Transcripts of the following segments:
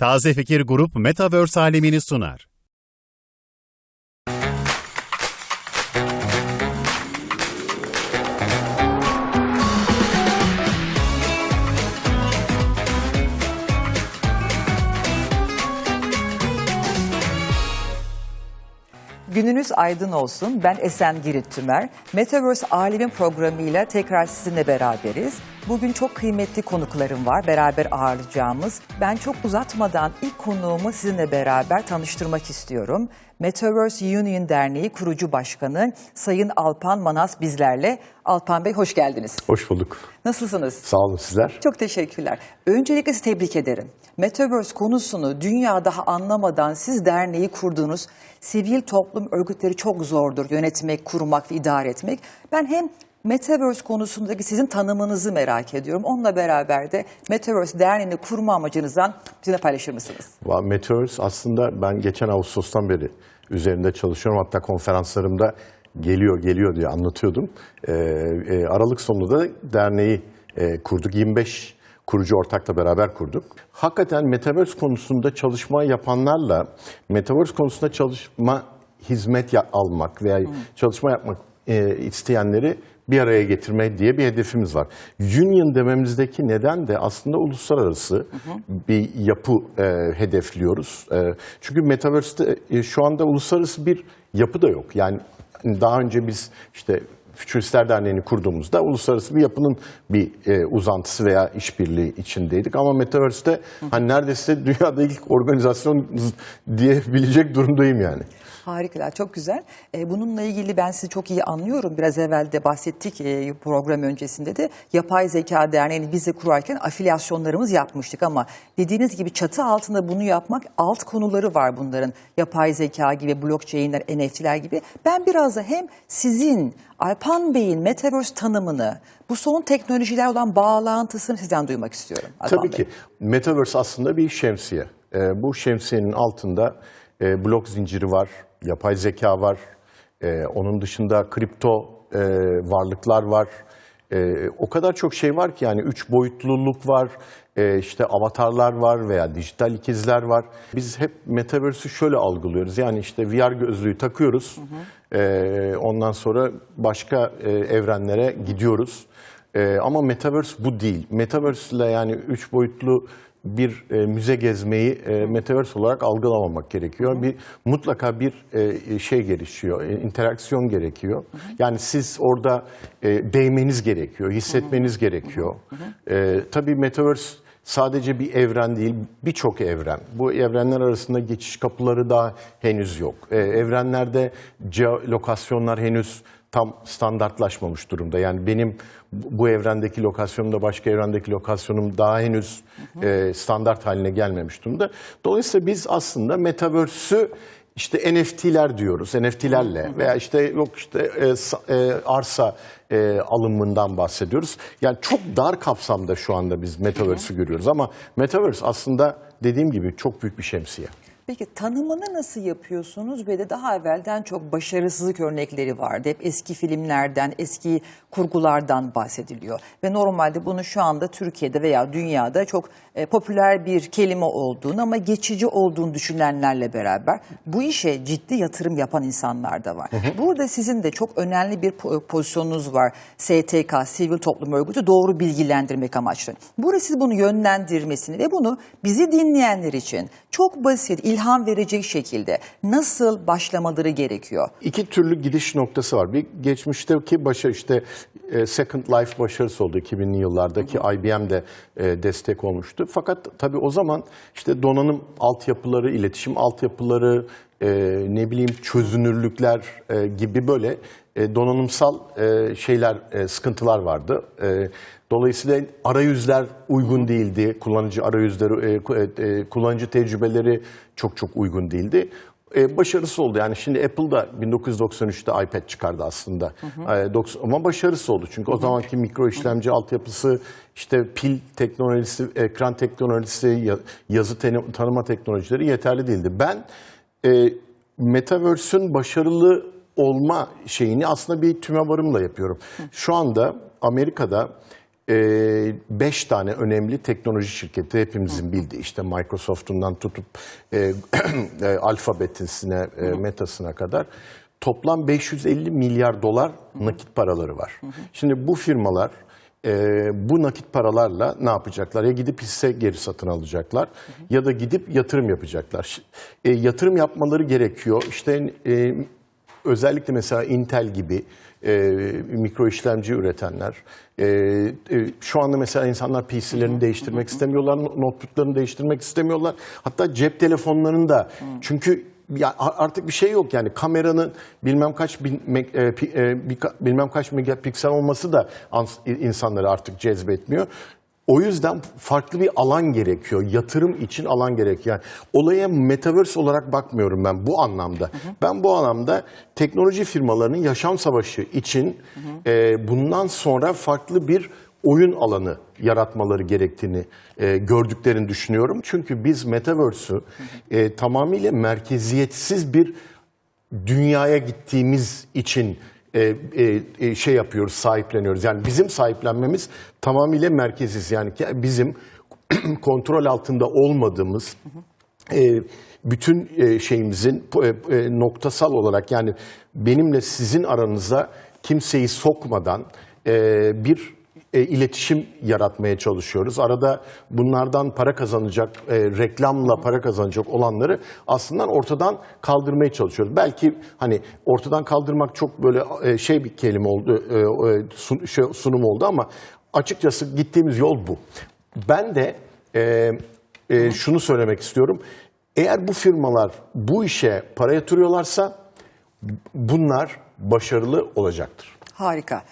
Taze Fikir Grup Metaverse alemini sunar. Gününüz aydın olsun. Ben Esen Girit Tümer. Metaverse Alemin programıyla tekrar sizinle beraberiz. Bugün çok kıymetli konuklarım var beraber ağırlayacağımız. Ben çok uzatmadan ilk konuğumu sizinle beraber tanıştırmak istiyorum. Metaverse Union Derneği kurucu başkanı Sayın Alpan Manas bizlerle. Alpan Bey hoş geldiniz. Hoş bulduk. Nasılsınız? Sağ olun sizler. Çok teşekkürler. Öncelikle sizi tebrik ederim. Metaverse konusunu dünya daha anlamadan siz derneği kurdunuz. Sivil toplum örgütleri çok zordur yönetmek, kurmak ve idare etmek. Ben hem Metaverse konusundaki sizin tanımınızı merak ediyorum. Onunla beraber de Metaverse Derneği'ni kurma amacınızdan bizimle paylaşır mısınız? Metaverse aslında ben geçen Ağustos'tan beri üzerinde çalışıyorum. Hatta konferanslarımda geliyor geliyor diye anlatıyordum. Ee, e, Aralık sonunda da derneği e, kurduk. 25 kurucu ortakla beraber kurduk. Hakikaten Metaverse konusunda çalışma yapanlarla Metaverse konusunda çalışma hizmet ya- almak veya çalışma yapmak e, isteyenleri bir araya getirme diye bir hedefimiz var. Union dememizdeki neden de aslında uluslararası bir yapı e, hedefliyoruz. E, çünkü Metaverse'de e, şu anda uluslararası bir yapı da yok. Yani daha önce biz işte Fütüristler Derneği'ni kurduğumuzda uluslararası bir yapının bir e, uzantısı veya işbirliği içindeydik. Ama Metaverse'de hani neredeyse dünyada ilk organizasyon diyebilecek durumdayım yani. Harika, çok güzel. E, bununla ilgili ben sizi çok iyi anlıyorum. Biraz evvel de bahsettik e, program öncesinde de. Yapay Zeka Derneği'ni biz de kurarken afilyasyonlarımız yapmıştık ama dediğiniz gibi çatı altında bunu yapmak alt konuları var bunların. Yapay zeka gibi, blockchain'ler, NFT'ler gibi. Ben biraz da hem sizin Alpan Bey'in Metaverse tanımını, bu son teknolojiler olan bağlantısını sizden duymak istiyorum. Alpan Tabii Bey. ki. Metaverse aslında bir şemsiye. Ee, bu şemsiyenin altında e, blok zinciri var, yapay zeka var, e, onun dışında kripto e, varlıklar var. E, o kadar çok şey var ki yani üç boyutluluk var, e, işte avatarlar var veya dijital ikizler var. Biz hep Metaverse'ü şöyle algılıyoruz. Yani işte VR gözlüğü takıyoruz, e, ondan sonra başka e, evrenlere gidiyoruz. Ee, ama Metaverse bu değil. Metaverse ile yani üç boyutlu bir e, müze gezmeyi e, Metaverse olarak algılamamak gerekiyor. Bir mutlaka bir e, şey gelişiyor, e, interaksiyon gerekiyor. Yani siz orada e, değmeniz gerekiyor, hissetmeniz gerekiyor. E, tabii Metaverse sadece bir evren değil, birçok evren. Bu evrenler arasında geçiş kapıları daha henüz yok. E, evrenlerde lokasyonlar henüz tam standartlaşmamış durumda. Yani benim bu evrendeki lokasyonumda başka evrendeki lokasyonum daha henüz e, standart haline gelmemiş durumda. Dolayısıyla biz aslında Metaverse'ü işte NFT'ler diyoruz. NFT'lerle veya işte yok işte e, e, arsa e, alımından bahsediyoruz. Yani çok dar kapsamda şu anda biz Metaverse'ü görüyoruz ama Metaverse aslında dediğim gibi çok büyük bir şemsiye. Peki tanımını nasıl yapıyorsunuz ve de daha evvelden çok başarısızlık örnekleri vardı. Hep eski filmlerden, eski kurgulardan bahsediliyor. Ve normalde bunu şu anda Türkiye'de veya dünyada çok e, popüler bir kelime olduğunu ama geçici olduğunu düşünenlerle beraber bu işe ciddi yatırım yapan insanlar da var. Burada sizin de çok önemli bir po- pozisyonunuz var. STK, Sivil Toplum Örgütü doğru bilgilendirmek amaçlı. Burada siz bunu yönlendirmesini ve bunu bizi dinleyenler için çok basit, ilham verecek şekilde nasıl başlamaları gerekiyor? İki türlü gidiş noktası var. Bir geçmişteki başarı işte e, Second Life başarısı oldu 2000'li yıllardaki IBM de e, destek olmuştu. Fakat tabii o zaman işte donanım altyapıları, iletişim altyapıları, e, ne bileyim çözünürlükler e, gibi böyle e, donanımsal e, şeyler, e, sıkıntılar vardı. E, Dolayısıyla arayüzler uygun değildi. Kullanıcı arayüzleri, e, ku- e, kullanıcı tecrübeleri çok çok uygun değildi. E, başarısı oldu. Yani şimdi Apple da 1993'te iPad çıkardı aslında. E, doks- ama başarısı oldu. Çünkü o zamanki mikro işlemci altyapısı, işte pil teknolojisi, ekran teknolojisi, ya- yazı tanıma teknolojileri yeterli değildi. Ben e, Metaverse'ün başarılı olma şeyini aslında bir tüme varımla yapıyorum. Şu anda Amerika'da e, beş tane önemli teknoloji şirketi hepimizin bildiği işte Microsoft'undan tutup e, e, Alphabet'ine, e, Meta'sına kadar toplam 550 milyar dolar nakit paraları var. Şimdi bu firmalar e, bu nakit paralarla ne yapacaklar? Ya gidip hisse geri satın alacaklar ya da gidip yatırım yapacaklar. E, yatırım yapmaları gerekiyor. İşte e, özellikle mesela Intel gibi e, mikro işlemci üretenler. e, e, şu anda mesela insanlar PC'lerini değiştirmek istemiyorlar, notebooklarını değiştirmek istemiyorlar. Hatta cep telefonlarını da çünkü ya artık bir şey yok yani kameranın bilmem kaç bin, e, pi- e, bilmem kaç megapiksel olması da insanları artık cezbetmiyor. O yüzden farklı bir alan gerekiyor. Yatırım için alan gerekiyor. Yani olaya metaverse olarak bakmıyorum ben bu anlamda. Ben bu anlamda teknoloji firmalarının yaşam savaşı için e, bundan sonra farklı bir oyun alanı yaratmaları gerektiğini e, gördüklerini düşünüyorum. Çünkü biz metaverse'ü e, tamamıyla merkeziyetsiz bir dünyaya gittiğimiz için e, e, e, şey yapıyoruz, sahipleniyoruz. Yani bizim sahiplenmemiz tamamıyla merkeziz. Yani bizim kontrol altında olmadığımız e, bütün e, şeyimizin e, e, noktasal olarak yani benimle sizin aranıza kimseyi sokmadan e, bir e, iletişim yaratmaya çalışıyoruz. Arada bunlardan para kazanacak, e, reklamla para kazanacak olanları aslında ortadan kaldırmaya çalışıyoruz. Belki hani ortadan kaldırmak çok böyle e, şey bir kelime oldu, e, e, sun- şey, sunum oldu ama açıkçası gittiğimiz yol bu. Ben de e, e, şunu söylemek istiyorum. Eğer bu firmalar bu işe para yatırıyorlarsa bunlar başarılı olacaktır. Harika.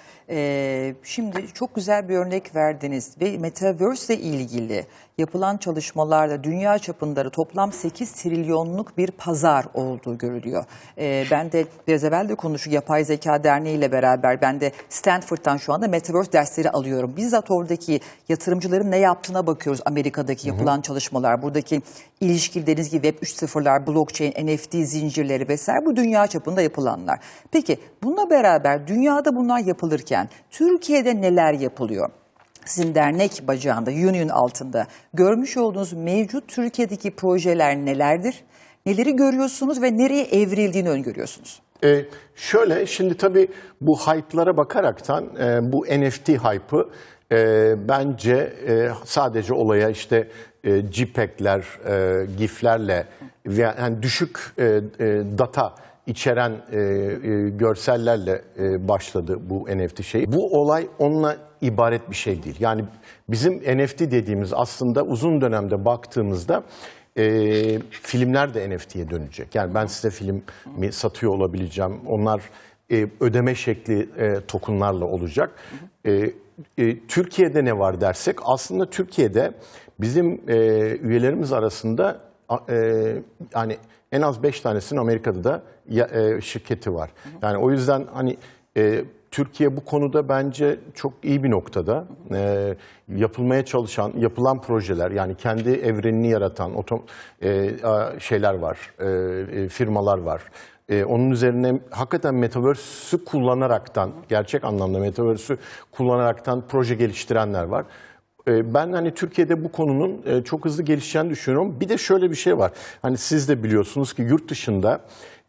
Şimdi çok güzel bir örnek verdiniz ve Metaverse ile ilgili yapılan çalışmalarda dünya çapında da toplam 8 trilyonluk bir pazar olduğu görülüyor. Ee, ben de biraz evvel de konuştuk Yapay Zeka Derneği ile beraber ben de Stanford'dan şu anda Metaverse dersleri alıyorum. Bizzat oradaki yatırımcıların ne yaptığına bakıyoruz Amerika'daki yapılan çalışmalar. Buradaki ilişkileriniz gibi Web 3.0'lar, blockchain, NFT zincirleri vesaire bu dünya çapında yapılanlar. Peki bununla beraber dünyada bunlar yapılırken Türkiye'de neler yapılıyor? Sizin dernek bacağında, union altında görmüş olduğunuz mevcut Türkiye'deki projeler nelerdir? Neleri görüyorsunuz ve nereye evrildiğini öngörüyorsunuz? Ee, şöyle şimdi tabii bu hype'lara bakaraktan e, bu NFT hype'ı e, bence e, sadece olaya işte e, JPEG'ler, e, GIF'lerle yani düşük e, e, data içeren e, e, görsellerle e, başladı bu NFT şey. Bu olay onunla ibaret bir şey değil. Yani bizim NFT dediğimiz aslında uzun dönemde baktığımızda e, filmler de NFT'ye dönecek. Yani ben size filmi satıyor olabileceğim. Onlar e, ödeme şekli e, tokenlarla olacak. E, e, Türkiye'de ne var dersek aslında Türkiye'de bizim e, üyelerimiz arasında e, yani en az 5 tanesinin Amerika'da da e, şirketi var. Yani o yüzden hani e, Türkiye bu konuda bence çok iyi bir noktada. E, yapılmaya çalışan, yapılan projeler yani kendi evrenini yaratan otom, şeyler var, firmalar var. E, onun üzerine hakikaten Metaverse'ü kullanaraktan, gerçek anlamda Metaverse'ü kullanaraktan proje geliştirenler var. E, Ben hani Türkiye'de bu konunun e, çok hızlı gelişeceğini düşünüyorum. Bir de şöyle bir şey var. Hani siz de biliyorsunuz ki yurt dışında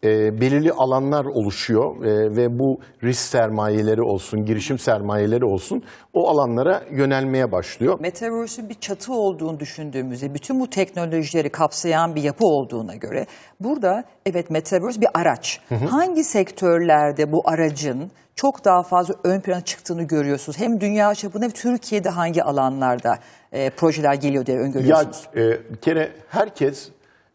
e, belirli alanlar oluşuyor e, ve bu risk sermayeleri olsun, girişim sermayeleri olsun o alanlara yönelmeye başlıyor. Metaverse'ün bir çatı olduğunu düşündüğümüzde bütün bu teknolojileri kapsayan bir yapı olduğuna göre burada evet Metaverse bir araç. Hangi sektörlerde bu aracın çok daha fazla ön plana çıktığını görüyorsunuz? Hem dünya çapında hem Türkiye'de hangi alanlarda e, projeler geliyor diye Ya öngörüyorsunuz? e, bir kere herkes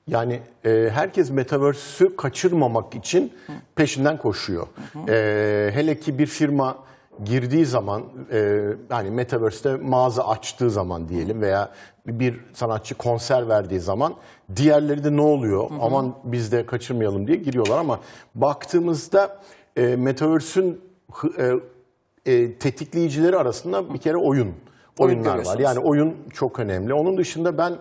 yani e, herkes metaverse'ü kaçırmamak için peşinden koşuyor. E, hele ki bir firma girdiği zaman e, yani metaverse'te mağaza açtığı zaman diyelim veya bir sanatçı konser verdiği zaman diğerleri de ne oluyor? Aman biz de kaçırmayalım diye giriyorlar ama baktığımızda e, metaverse'ün hı- e, e, tetikleyicileri arasında bir kere oyun oyunlar var. Yani oyun çok önemli. Onun dışında ben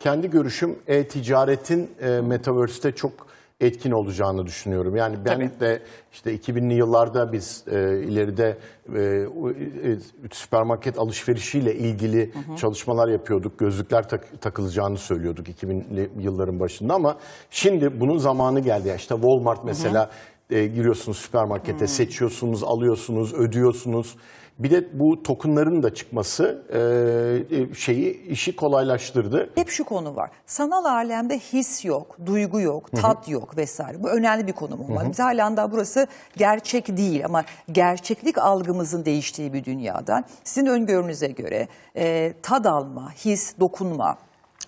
kendi görüşüm e-ticaretin e, Metaverse'te çok etkin olacağını düşünüyorum. Yani ben Tabii. de işte 2000'li yıllarda biz e, ileride e, o- e, süpermarket alışverişiyle ilgili çalışmalar yapıyorduk. Gözlükler tak- takılacağını söylüyorduk 2000'li yılların başında ama şimdi bunun zamanı geldi. Ya işte Walmart mesela e, giriyorsunuz süpermarkete, seçiyorsunuz, alıyorsunuz, ödüyorsunuz. Bir de bu tokenların da çıkması e, e, şeyi işi kolaylaştırdı. Hep şu konu var. Sanal alemde his yok, duygu yok, tat yok vesaire. Bu önemli bir konu mu? Biz halen daha burası gerçek değil ama gerçeklik algımızın değiştiği bir dünyada sizin öngörünüze göre e, tad alma, his, dokunma,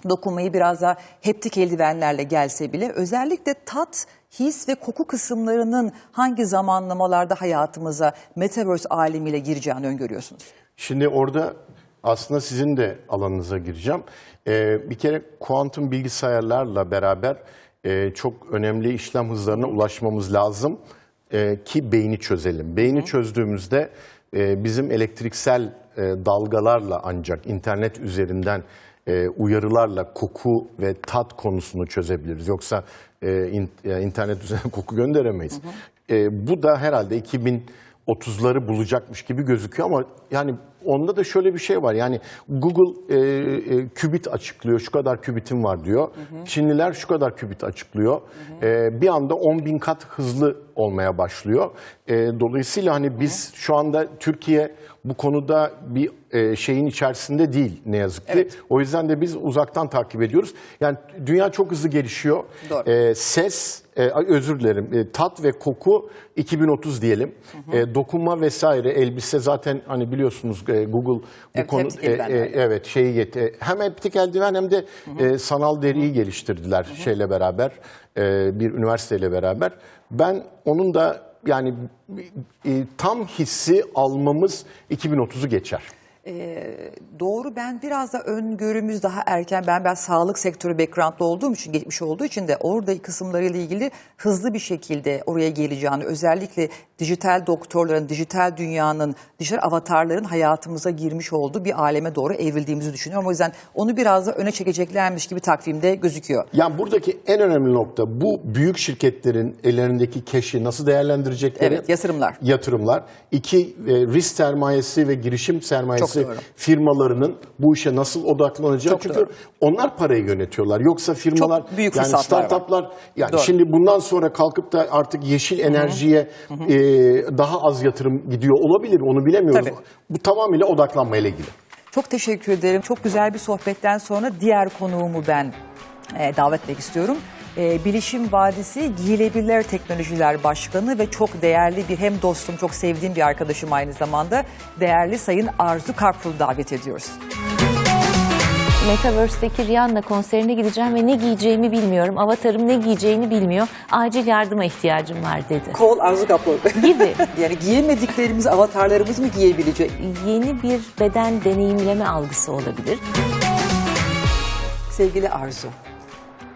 dokunmayı biraz daha heptik eldivenlerle gelse bile özellikle tat, his ve koku kısımlarının hangi zamanlamalarda hayatımıza Metaverse alemiyle gireceğini öngörüyorsunuz? Şimdi orada aslında sizin de alanınıza gireceğim. Ee, bir kere kuantum bilgisayarlarla beraber e, çok önemli işlem hızlarına ulaşmamız lazım e, ki beyni çözelim. Beyni çözdüğümüzde e, bizim elektriksel e, dalgalarla ancak internet üzerinden e, uyarılarla koku ve tat konusunu çözebiliriz. Yoksa e, in- internet üzerinden koku gönderemeyiz. E, bu da herhalde 2030'ları bulacakmış gibi gözüküyor ama yani onda da şöyle bir şey var. Yani Google e, e, kübit açıklıyor, şu kadar kübitim var diyor. Çinliler şu kadar kübit açıklıyor. E, bir anda 10 bin kat hızlı olmaya başlıyor. E, dolayısıyla hani biz şu anda Türkiye bu konuda bir e, şeyin içerisinde değil ne yazık ki. Evet. O yüzden de biz uzaktan takip ediyoruz. Yani dünya çok hızlı gelişiyor. Doğru. E, ses, e, özür dilerim, e, tat ve koku 2030 diyelim. E, dokunma vesaire, elbise zaten hani biliyorsunuz e, Google bu Evet, konu e, e, evet şeyi get- e, hem heptik eldiven hem de e, sanal deriyi geliştirdiler şeyle beraber e, bir üniversiteyle beraber. Ben onun da yani e, tam hissi almamız 2030'u geçer. Doğru ben biraz da öngörümüz daha erken. Ben ben sağlık sektörü backgroundlı olduğum için geçmiş olduğu için de orada kısımlarıyla ilgili hızlı bir şekilde oraya geleceğini özellikle dijital doktorların, dijital dünyanın, dijital avatarların hayatımıza girmiş olduğu bir aleme doğru evrildiğimizi düşünüyorum. O yüzden onu biraz da öne çekeceklermiş gibi takvimde gözüküyor. Yani buradaki en önemli nokta bu büyük şirketlerin ellerindeki keşi nasıl değerlendirecekleri. Evet, yatırımlar. Yatırımlar. İki, e, risk sermayesi ve girişim sermayesi Çok doğru. firmalarının bu işe nasıl odaklanacağı. Çok Çünkü doğru. onlar parayı yönetiyorlar. Yoksa firmalar, Çok büyük yani fırsatlar var. startuplar, yani Doğru. şimdi bundan sonra kalkıp da artık yeşil enerjiye e, daha az yatırım gidiyor olabilir. Onu bilemiyoruz. Tabii. Bu tamamıyla odaklanmayla ilgili. Çok teşekkür ederim. Çok güzel bir sohbetten sonra diğer konuğumu ben e, davet etmek istiyorum. E, Bilişim Vadisi Giyilebilir Teknolojiler Başkanı ve çok değerli bir hem dostum, çok sevdiğim bir arkadaşım aynı zamanda değerli Sayın Arzu Karpul'u davet ediyoruz. Metaverse'deki Rihanna konserine gideceğim ve ne giyeceğimi bilmiyorum. Avatarım ne giyeceğini bilmiyor. Acil yardıma ihtiyacım var dedi. Kol Arzu Karpul. Gibi yani giyemediklerimiz avatarlarımız mı giyebilecek? yeni bir beden deneyimleme algısı olabilir. Sevgili Arzu,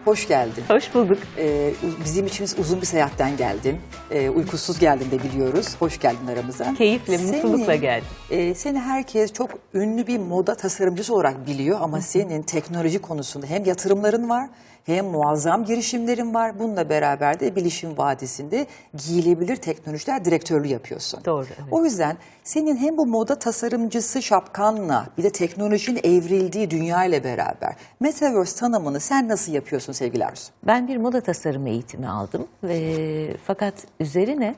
hoş geldin. Hoş bulduk. Ee, bizim için uzun bir seyahatten geldin. Ee, uykusuz geldin de biliyoruz. Hoş geldin aramıza. Keyifle, mutlulukla geldim. e, seni herkes çok ünlü bir moda tasarımcısı olarak biliyor ama senin teknoloji konusunda hem yatırımların var hem muazzam girişimlerin var. Bununla beraber de Bilişim Vadisi'nde giyilebilir teknolojiler direktörlüğü yapıyorsun. Doğru, evet. O yüzden senin hem bu moda tasarımcısı şapkanla bir de teknolojinin evrildiği dünya ile beraber Metaverse tanımını sen nasıl yapıyorsun sevgili? Ben bir moda tasarımı eğitimi aldım ve fakat üzerine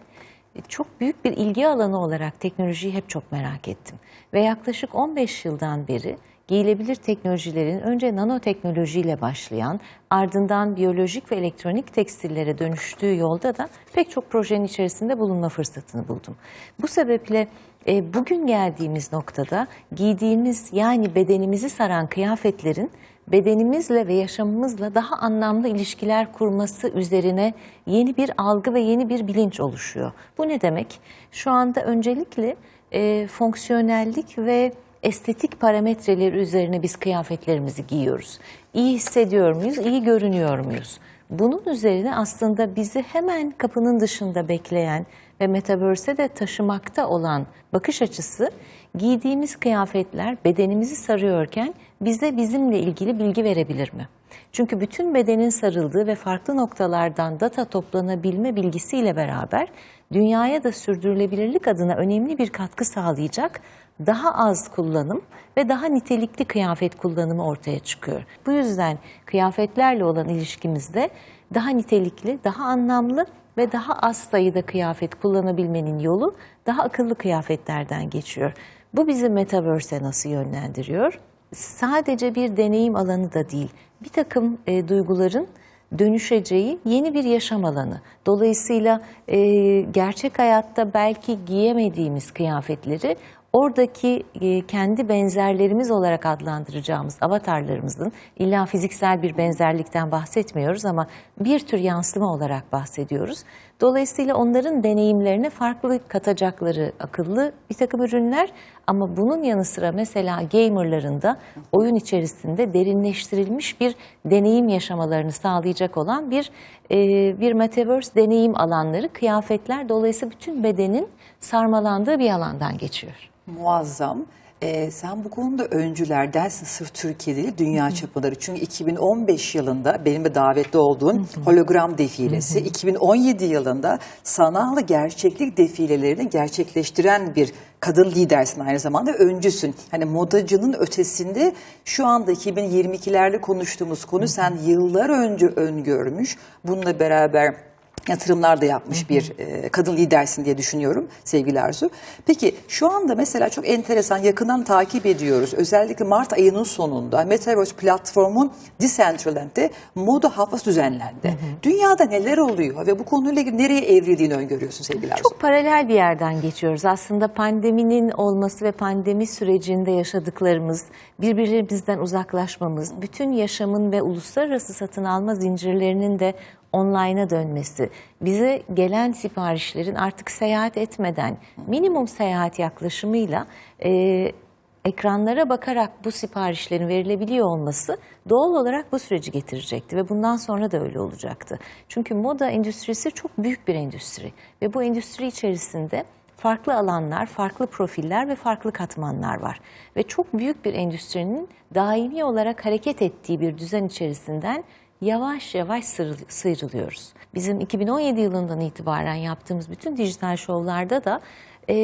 çok büyük bir ilgi alanı olarak teknolojiyi hep çok merak ettim. Ve yaklaşık 15 yıldan beri giyilebilir teknolojilerin önce nanoteknolojiyle başlayan ardından biyolojik ve elektronik tekstillere dönüştüğü yolda da pek çok projenin içerisinde bulunma fırsatını buldum. Bu sebeple e, bugün geldiğimiz noktada giydiğimiz yani bedenimizi saran kıyafetlerin bedenimizle ve yaşamımızla daha anlamlı ilişkiler kurması üzerine yeni bir algı ve yeni bir bilinç oluşuyor. Bu ne demek? Şu anda öncelikle e, fonksiyonellik ve estetik parametreleri üzerine biz kıyafetlerimizi giyiyoruz. İyi hissediyor muyuz, iyi görünüyor muyuz? Bunun üzerine aslında bizi hemen kapının dışında bekleyen ve Metaverse'e de taşımakta olan bakış açısı giydiğimiz kıyafetler bedenimizi sarıyorken bize bizimle ilgili bilgi verebilir mi? Çünkü bütün bedenin sarıldığı ve farklı noktalardan data toplanabilme bilgisiyle beraber dünyaya da sürdürülebilirlik adına önemli bir katkı sağlayacak daha az kullanım ve daha nitelikli kıyafet kullanımı ortaya çıkıyor. Bu yüzden kıyafetlerle olan ilişkimizde daha nitelikli, daha anlamlı ve daha az sayıda kıyafet kullanabilmenin yolu daha akıllı kıyafetlerden geçiyor. Bu bizi Metaverse'e nasıl yönlendiriyor? Sadece bir deneyim alanı da değil, bir takım e, duyguların dönüşeceği yeni bir yaşam alanı. Dolayısıyla e, gerçek hayatta belki giyemediğimiz kıyafetleri oradaki e, kendi benzerlerimiz olarak adlandıracağımız avatarlarımızın illa fiziksel bir benzerlikten bahsetmiyoruz ama bir tür yansıma olarak bahsediyoruz. Dolayısıyla onların deneyimlerine farklı katacakları akıllı bir takım ürünler ama bunun yanı sıra mesela gamerların da oyun içerisinde derinleştirilmiş bir deneyim yaşamalarını sağlayacak olan bir e, bir metaverse deneyim alanları, kıyafetler dolayısıyla bütün bedenin sarmalandığı bir alandan geçiyor. Muazzam. Ee, sen bu konuda öncülerdensin sırf Türkiye değil dünya çapında. Çünkü 2015 yılında benim de davetli olduğum hologram defilesi, 2017 yılında sanal gerçeklik defilelerini gerçekleştiren bir kadın lidersin aynı zamanda öncüsün. Hani modacının ötesinde şu anda 2022'lerde konuştuğumuz konu sen yıllar önce öngörmüş. Bununla beraber yatırımlar da yapmış bir e, kadın lidersin diye düşünüyorum sevgili Arzu. Peki şu anda mesela çok enteresan yakından takip ediyoruz. Özellikle Mart ayının sonunda Metaverse platformun Decentraland'de moda haftası düzenlendi. Dünyada neler oluyor ve bu konuyla ilgili nereye evrildiğini öngörüyorsun sevgili Arzu? Çok paralel bir yerden geçiyoruz. Aslında pandeminin olması ve pandemi sürecinde yaşadıklarımız, birbirimizden uzaklaşmamız, bütün yaşamın ve uluslararası satın alma zincirlerinin de online'a dönmesi, bize gelen siparişlerin artık seyahat etmeden minimum seyahat yaklaşımıyla e, ekranlara bakarak bu siparişlerin verilebiliyor olması doğal olarak bu süreci getirecekti ve bundan sonra da öyle olacaktı. Çünkü moda endüstrisi çok büyük bir endüstri ve bu endüstri içerisinde farklı alanlar, farklı profiller ve farklı katmanlar var. Ve çok büyük bir endüstrinin daimi olarak hareket ettiği bir düzen içerisinden yavaş yavaş sıyrıl- sıyrılıyoruz. Bizim 2017 yılından itibaren yaptığımız bütün dijital şovlarda da e,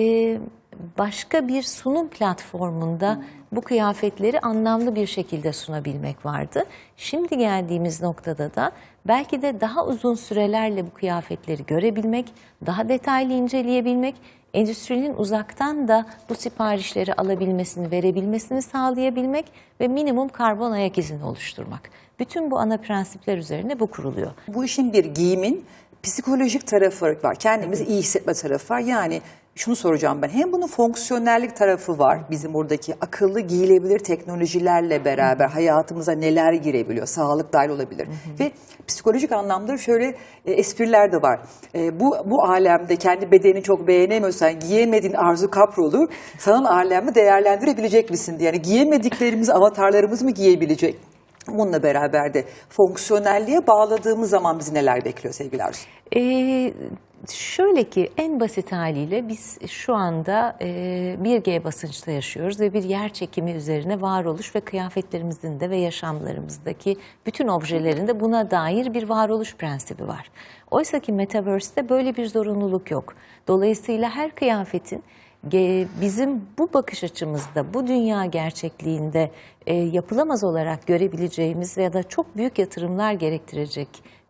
başka bir sunum platformunda bu kıyafetleri anlamlı bir şekilde sunabilmek vardı. Şimdi geldiğimiz noktada da belki de daha uzun sürelerle bu kıyafetleri görebilmek, daha detaylı inceleyebilmek, endüstrinin uzaktan da bu siparişleri alabilmesini, verebilmesini sağlayabilmek ve minimum karbon ayak izini oluşturmak. Bütün bu ana prensipler üzerine bu kuruluyor. Bu işin bir giyimin psikolojik tarafı var. Kendimizi iyi hissetme tarafı var. Yani şunu soracağım ben. Hem bunun fonksiyonellik tarafı var. Bizim buradaki akıllı giyilebilir teknolojilerle beraber hayatımıza neler girebiliyor. Sağlık dahil olabilir. Ve psikolojik anlamda şöyle e, espriler de var. E, bu bu alemde kendi bedenini çok beğenemiyorsan giyemediğin Arzu Kaproğlu sanal alemde değerlendirebilecek misin diye. Yani giyemediklerimizi avatarlarımız mı giyebilecek? Bununla beraber de fonksiyonelliğe bağladığımız zaman bizi neler bekliyor sevgili Arzu? Ee, şöyle ki en basit haliyle biz şu anda e, 1G basınçta yaşıyoruz ve bir yer çekimi üzerine varoluş ve kıyafetlerimizin de ve yaşamlarımızdaki bütün objelerin de buna dair bir varoluş prensibi var. Oysa ki Metaverse'de böyle bir zorunluluk yok. Dolayısıyla her kıyafetin bizim bu bakış açımızda, bu dünya gerçekliğinde e, yapılamaz olarak görebileceğimiz ya da çok büyük yatırımlar gerektirecek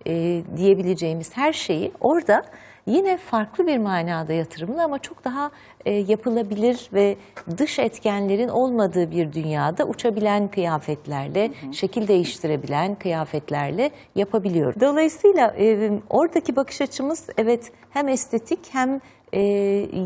e, diyebileceğimiz her şeyi orada yine farklı bir manada yatırımlı ama çok daha e, yapılabilir ve dış etkenlerin olmadığı bir dünyada uçabilen kıyafetlerle, şekil değiştirebilen kıyafetlerle yapabiliyoruz. Dolayısıyla e, oradaki bakış açımız evet hem estetik hem e,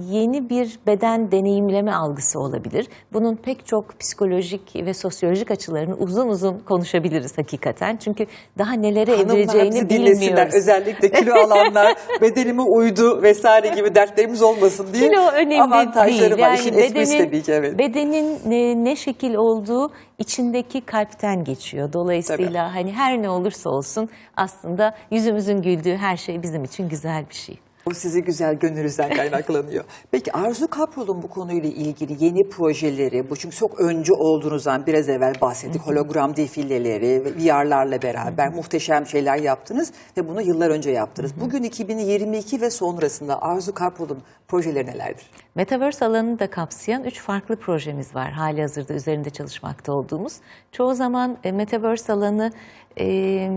yeni bir beden deneyimleme algısı olabilir. Bunun pek çok psikolojik ve sosyolojik açılarını uzun uzun konuşabiliriz hakikaten. Çünkü daha nelere Hanımlar evrileceğini bilmiyoruz. Özellikle kilo alanlar, bedenime uydu vesaire gibi dertlerimiz olmasın diye. Kilo önemli avantajları değil. var. İşin esprisi tabii ki evet. bedenin ne, ne şekil olduğu içindeki kalpten geçiyor. Dolayısıyla hani her ne olursa olsun aslında yüzümüzün güldüğü her şey bizim için güzel bir şey. O sizi güzel gönlünüzden kaynaklanıyor. Peki Arzu Kaprol'un bu konuyla ilgili yeni projeleri, bu çünkü çok öncü olduğunuzdan biraz evvel bahsettik. Hologram defilleleri, ve VR'larla beraber muhteşem şeyler yaptınız ve bunu yıllar önce yaptınız. Bugün 2022 ve sonrasında Arzu Kaprol'un projeleri nelerdir? Metaverse alanını da kapsayan üç farklı projemiz var hali hazırda üzerinde çalışmakta olduğumuz. Çoğu zaman e, Metaverse alanı e,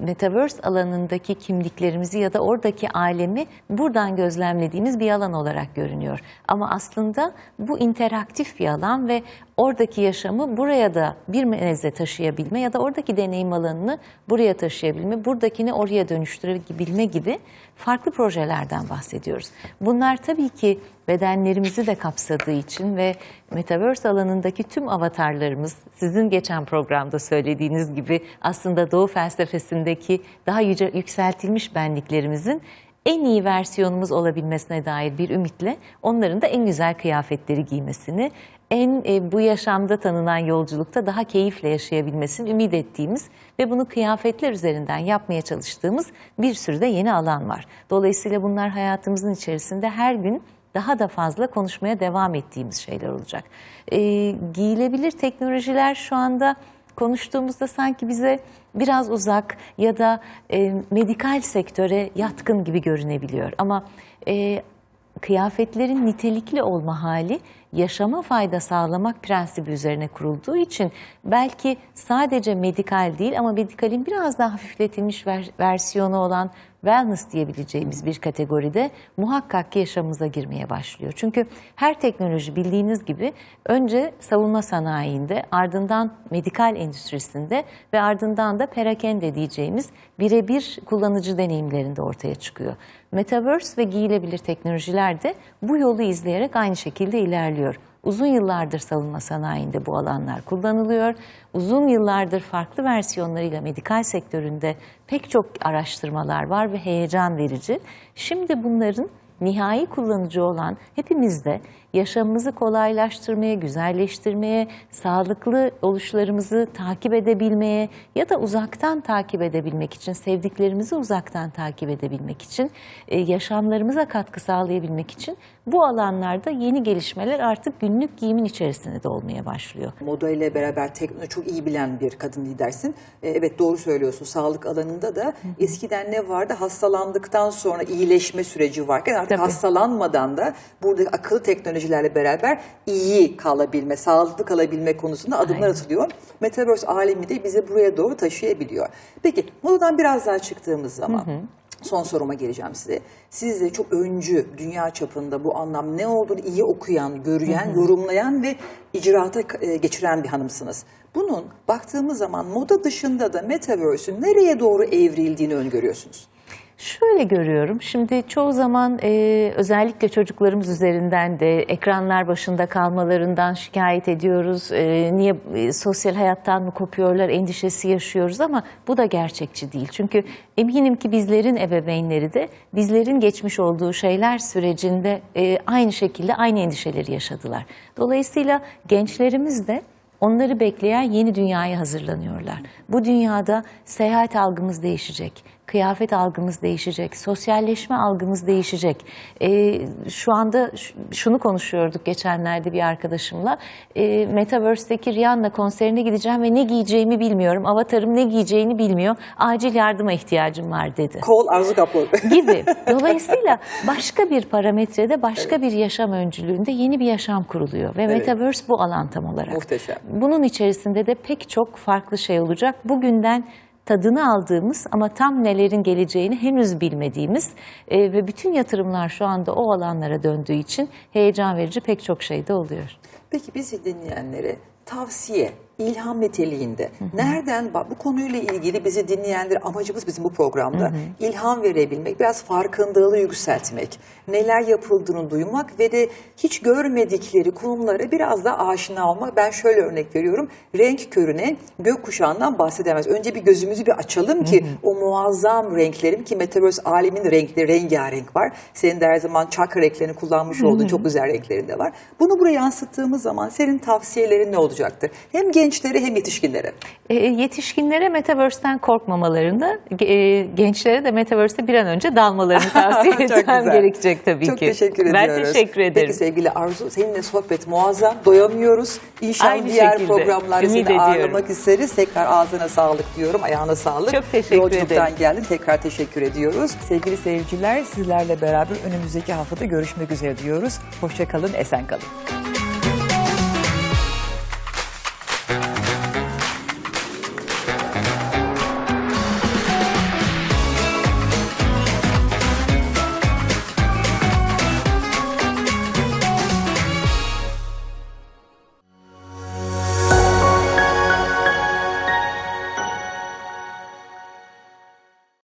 Metaverse alanındaki kimliklerimizi ya da oradaki alemi buradan gözlemlediğimiz bir alan olarak görünüyor. Ama aslında bu interaktif bir alan ve oradaki yaşamı buraya da bir meneze taşıyabilme ya da oradaki deneyim alanını buraya taşıyabilme, buradakini oraya dönüştürebilme gibi farklı projelerden bahsediyoruz. Bunlar tabii ki bedenlerimizi de kapsadığı için ve Metaverse alanındaki tüm avatarlarımız sizin geçen programda söylediğiniz gibi aslında Doğu felsefesindeki daha yüce, yükseltilmiş benliklerimizin en iyi versiyonumuz olabilmesine dair bir ümitle onların da en güzel kıyafetleri giymesini, en e, bu yaşamda tanınan yolculukta daha keyifle yaşayabilmesini ümit ettiğimiz ve bunu kıyafetler üzerinden yapmaya çalıştığımız bir sürü de yeni alan var. Dolayısıyla bunlar hayatımızın içerisinde her gün daha da fazla konuşmaya devam ettiğimiz şeyler olacak. E, giyilebilir teknolojiler şu anda konuştuğumuzda sanki bize biraz uzak ya da e, medikal sektöre yatkın gibi görünebiliyor. Ama e, kıyafetlerin nitelikli olma hali yaşama fayda sağlamak prensibi üzerine kurulduğu için belki sadece medikal değil ama medikalin biraz daha hafifletilmiş ver- versiyonu olan wellness diyebileceğimiz bir kategoride muhakkak ki yaşamımıza girmeye başlıyor. Çünkü her teknoloji bildiğiniz gibi önce savunma sanayinde, ardından medikal endüstrisinde ve ardından da perakende diyeceğimiz birebir kullanıcı deneyimlerinde ortaya çıkıyor. Metaverse ve giyilebilir teknolojiler de bu yolu izleyerek aynı şekilde ilerliyor. Uzun yıllardır savunma sanayinde bu alanlar kullanılıyor. Uzun yıllardır farklı versiyonlarıyla medikal sektöründe pek çok araştırmalar var ve heyecan verici. Şimdi bunların nihai kullanıcı olan hepimizde yaşamımızı kolaylaştırmaya, güzelleştirmeye, sağlıklı oluşlarımızı takip edebilmeye ya da uzaktan takip edebilmek için, sevdiklerimizi uzaktan takip edebilmek için, e, yaşamlarımıza katkı sağlayabilmek için bu alanlarda yeni gelişmeler artık günlük giyimin içerisinde de olmaya başlıyor. Moda ile beraber teknoloji çok iyi bilen bir kadın lidersin. Ee, evet doğru söylüyorsun. Sağlık alanında da eskiden ne vardı? Hastalandıktan sonra iyileşme süreci varken artık Tabii. hastalanmadan da burada akıllı teknolojilerle beraber iyi kalabilme, sağlıklı kalabilme konusunda adımlar Aynen. atılıyor. Metaverse alemi de bizi buraya doğru taşıyabiliyor. Peki modadan biraz daha çıktığımız zaman son soruma geleceğim size. Siz de çok öncü dünya çapında bu anlam ne olduğunu iyi okuyan, görüyen, yorumlayan ve icraata e, geçiren bir hanımsınız. Bunun baktığımız zaman moda dışında da Metaverse'ün nereye doğru evrildiğini öngörüyorsunuz. Şöyle görüyorum. Şimdi çoğu zaman e, özellikle çocuklarımız üzerinden de ekranlar başında kalmalarından şikayet ediyoruz. E, niye e, sosyal hayattan mı kopuyorlar endişesi yaşıyoruz ama bu da gerçekçi değil. Çünkü eminim ki bizlerin ebeveynleri de bizlerin geçmiş olduğu şeyler sürecinde e, aynı şekilde aynı endişeleri yaşadılar. Dolayısıyla gençlerimiz de Onları bekleyen yeni dünyaya hazırlanıyorlar. Bu dünyada seyahat algımız değişecek, kıyafet algımız değişecek, sosyalleşme algımız değişecek. Ee, şu anda şunu konuşuyorduk geçenlerde bir arkadaşımla. Ee, Metaverse'deki Rihanna konserine gideceğim ve ne giyeceğimi bilmiyorum. Avatarım ne giyeceğini bilmiyor. Acil yardıma ihtiyacım var dedi Kol Arzu Kapur. gibi. Dolayısıyla başka bir parametrede, başka bir yaşam öncülüğünde yeni bir yaşam kuruluyor. Ve Metaverse bu alan tam olarak. Muhteşem. Bunun içerisinde de pek çok farklı şey olacak. Bugünden tadını aldığımız ama tam nelerin geleceğini henüz bilmediğimiz e, ve bütün yatırımlar şu anda o alanlara döndüğü için heyecan verici pek çok şey de oluyor. Peki bizi dinleyenlere tavsiye, ilham niteliğinde nereden bak bu konuyla ilgili bizi dinleyenler amacımız bizim bu programda ilham verebilmek, biraz farkındalığı yükseltmek, neler yapıldığını duymak ve de hiç görmedikleri konulara biraz da aşina olmak. Ben şöyle örnek veriyorum. Renk körüne gökkuşağından bahsedemez. Önce bir gözümüzü bir açalım ki o muazzam renklerin ki Metaverse alemin renkleri rengarenk var. Senin de her zaman çakra renklerini kullanmış olduğun çok güzel renklerin de var. Bunu buraya yansıttığımız zaman senin tavsiyelerin ne olacaktır? Hem genç gençlere hem yetişkinlere. E, yetişkinlere Metaverse'ten korkmamalarını, e, gençlere de Metaverse'e bir an önce dalmalarını tavsiye Çok etmem gerekecek tabii Çok ki. teşekkür ben ediyoruz. teşekkür ederim. Peki sevgili Arzu, seninle sohbet muazzam. Doyamıyoruz. İnşallah Aynı diğer şekilde. programlarda Ümit seni ediyorum. ağırlamak isteriz. Tekrar ağzına sağlık diyorum, ayağına sağlık. Çok teşekkür Yolculuktan ederim. geldin, tekrar teşekkür ediyoruz. Sevgili seyirciler, sizlerle beraber önümüzdeki haftada görüşmek üzere diyoruz. Hoşçakalın, esen kalın.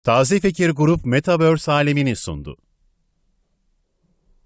Taze Fikir Grup Metaverse alemini sundu.